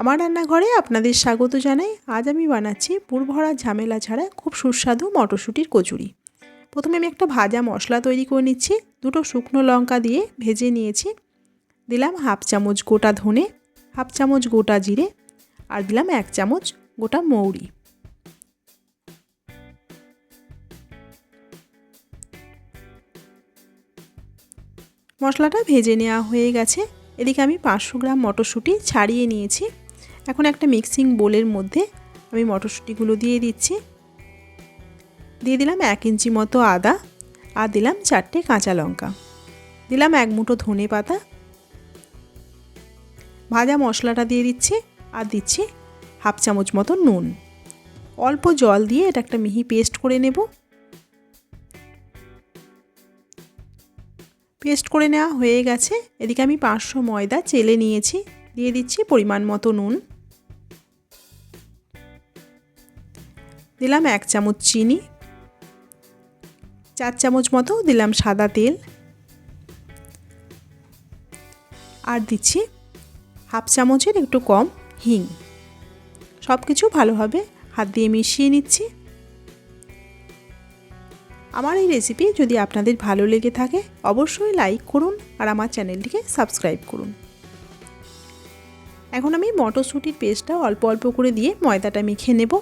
আমার রান্নাঘরে আপনাদের স্বাগত জানাই। আজ আমি বানাচ্ছি পুরভরা ঝামেলা ছাড়া খুব সুস্বাদু মটরশুঁটির কচুরি। প্রথমে আমি একটা ভাজা মশলা তৈরি করে নিচ্ছি, দুটো শুকনো লঙ্কা দিয়ে ভেজে নিয়েছি। দিলাম হাফ চামচ গোটা ধনে, হাফ চামচ গোটা জিরে আর দিলাম এক চামচ গোটা মৌরি। মশলাটা ভেজে নেওয়া হয়ে গেছে। এদিকে আমি পাঁচশো গ্রাম মটরশুঁটি ছাড়িয়ে নিয়েছি। এখন একটা মিক্সিং বোলের মধ্যে আমি মটরশুঁটিগুলো দিয়ে দিচ্ছি। দিয়ে দিলাম এক ইঞ্চি মতো আদা আর দিলাম চারটে কাঁচা লঙ্কা। দিলাম এক মুঠো ধনে পাতা। ভাজা মশলাটা দিয়ে দিচ্ছি আর দিচ্ছি হাফ চামচ মতো নুন। অল্প জল দিয়ে এটা একটা মিহি পেস্ট করে নেব। পেস্ট করে নেওয়া হয়ে গেছে। এদিকে আমি পাঁচশো ময়দা চেলে নিয়েছি। দিয়ে দিচ্ছি পরিমাণ মতো নুন। দিলাম এক চামচ চিনি, চার চামচ মতো দিলাম সাদা তেল, আর দিচ্ছি হাফ চামচের একটু কম হিং। সব কিছু ভালোভাবে হাত দিয়ে মিশিয়ে নিচ্ছি। আমার এই রেসিপি যদি আপনাদের ভালো লেগে থাকে, অবশ্যই লাইক করুন আর আমার চ্যানেলটিকে সাবস্ক্রাইব করুন। এখন আমি মটরশুঁটির পেস্টটা অল্প অল্প করে দিয়ে ময়দাটা মেখে নেব।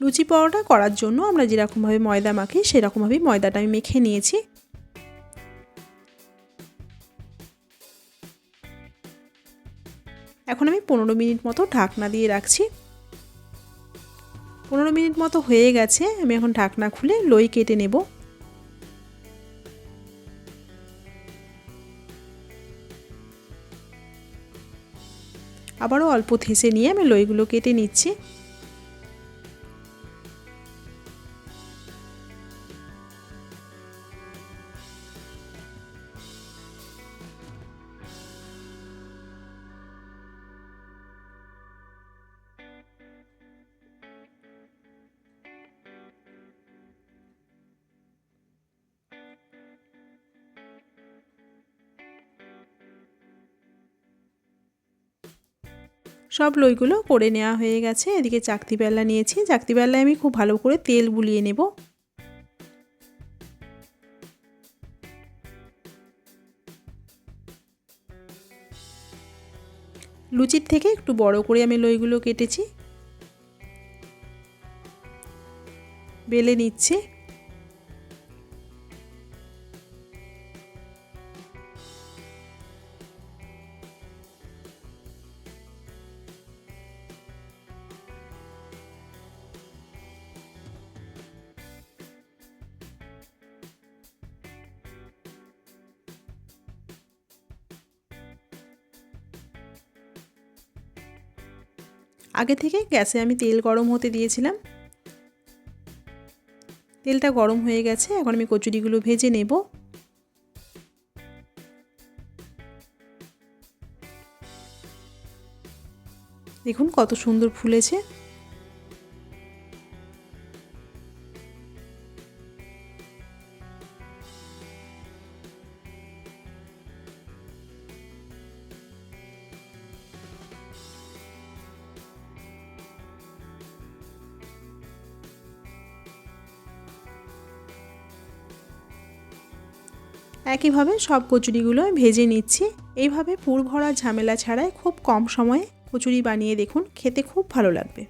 লুচি পরোটা করার জন্য আমরা যেরকমভাবে ময়দা মাখি, সেরকমভাবেই ময়দাটা আমি মেখে নিয়েছি। এখন আমি পনেরো মিনিট মতো ঢাকনা দিয়ে রাখছি। পনেরো মিনিট মতো হয়ে গেছে, আমি এখন ঢাকনা খুলে লই কেটে নেব। আবারও অল্প থেসে নিয়ে আমি লইগুলো কেটে নিচ্ছি। সব লইগুলো করে নেওয়া হয়ে গেছে। এদিকে চাকতি বেল্লা নিয়েছি। চাকতি বেল্লায় আমি খুব ভালো করে তেল বুলিয়ে নেব। লুচির থেকে একটু বড় করে আমি লইগুলো কেটেছি। বেলে নিচ্ছে। আগে থেকে গ্যাসে আমি তেল গরম হতে দিয়েছিলাম। তেলটা গরম হয়ে গেছে, এখন আমি কচুরিগুলো ভেজে নেব। দেখুন কত সুন্দর ফুলেছে। একইভাবে সব কচুরিগুলো ভেজে নিচ্ছি। এইভাবে পুর ভরা ঝামেলা ছাড়াই খুব কম সময়ে কচুরি বানিয়ে দেখুন, খেতে খুব ভালো লাগবে।